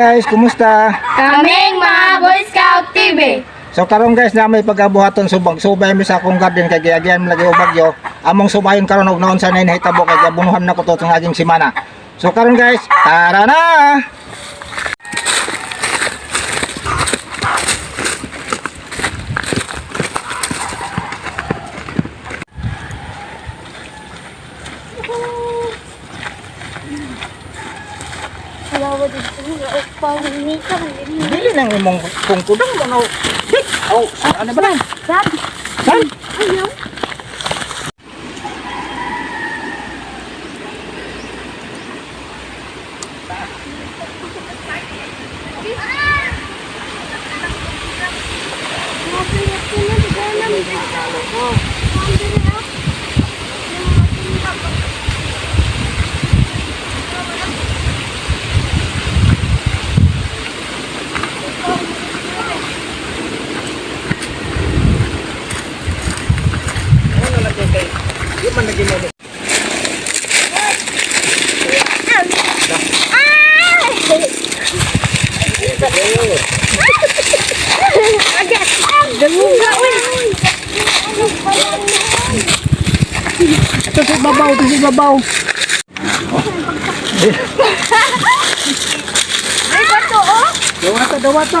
Guys, kumusta? Kaming mga Boy Scout TV. So karon guys na may pagabuhaton subag subay mi sa akong garden kay giagyan lagi og bagyo. Among subayon karon og naon sa nay nahitabo kay gabunuhan na ko to sa aging semana. So karon guys, tara na. Dili nang imong tungkudang mo no. Oh, ano ba? Sab, Saan? ayaw. Ano lagi kay? Di man lagi mo. Ito si babaw, ito si babaw. Ay, bato, oh. Dawata, dawata.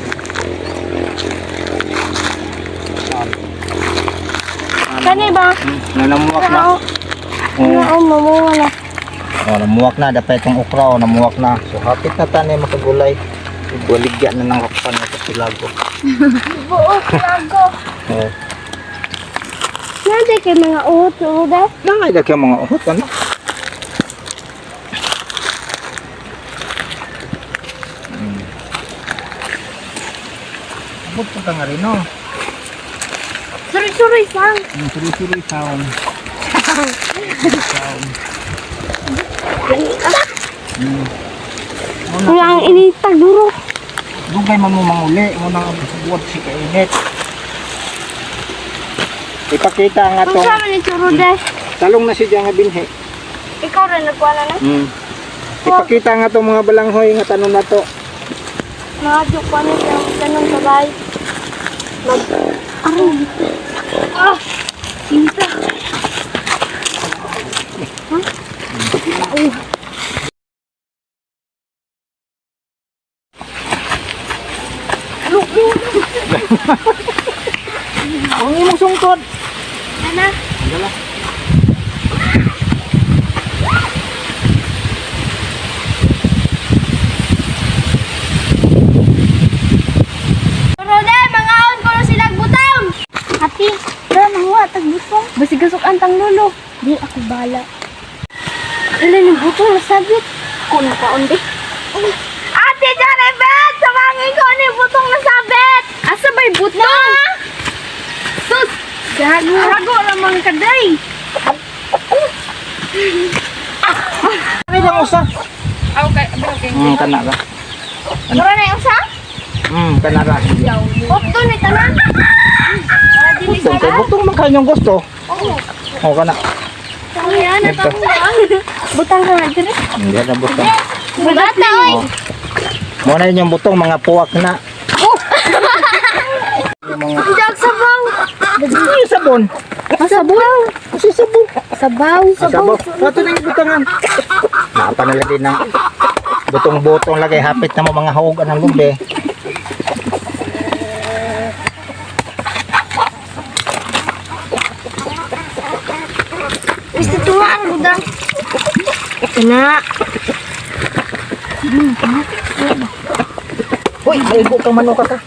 Kani ba? Hmm, na namuwak na. Oo. Oo. Oo, mamawala. Oh, namuwak na, dapat itong okra, oh, namuwak na. So, hapit na tanay makagulay. Ibaligya na ng kapan ito silago. Buo, lago. Oh. Nandiyan kay mga uhot, uda. Nangay na mga uhot, ano? Hmm. Abot pa ka nga rin, no? Suri-suri sang. Ang suri-suri sound. sound. Muna, Wala ang initag duro. dugay man mo manguli, muna buwad si kainit. Ipakita nga Kung to. saan ni Churude? Talong na si Diyan nga binhi. Ikaw rin nagwala na. Hmm. Ipakita nga to mga balanghoy nga tanong na to. Mga joke pa na yung ganun sabay. Mag... Aray! Ah! Sinta! Ang imong sungkod. Ana? Dala. Churude! Mga on ko na silang butang! Ati, tara nahuha, tagbutong. Basi gasok ang tang lolo. Di, ako bala. Ilan yung butong nasabit? Kung nakaon di. Ate, dyan eh, Bet! Samangin ko ano yung butong nasabit! Asa ba'y butong? Sus! Gago! Gago lamang kaday! Ano bang usa? Okay, okay. Hmm, kana ra. Mura na yung usa? Hmm, kana ra. Opto ni tanan. Butong kay butong man kanyang gusto. Oo. Oh, kana. Ayan, Ito. Butang ka nga dire. Hindi na butong. Bata oy. Oh. Mo na yung butong mga puwak na. Yung mga Tidak sabaw. Ay, sabon. Sabaw. Kasi. Sabaw. Ah, Sabaw. Ato na yung butangan. Napanalagay ng butong-butong lagay. Hapit na mo mga hawagan ng lumbe. Gusto budang. Ito na. Uy, may ibo kang manok ka.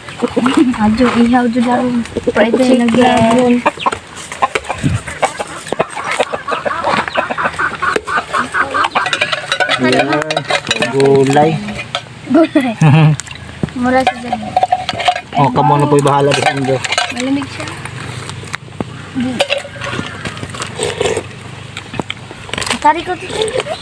Adyo, ihaw dyan daron. Pwede. Yan. Gulay. Gunay. Mura sa dyan. oh, kamo na po'y bahala din Injo. Malamig siya. Di. Tari ko dito.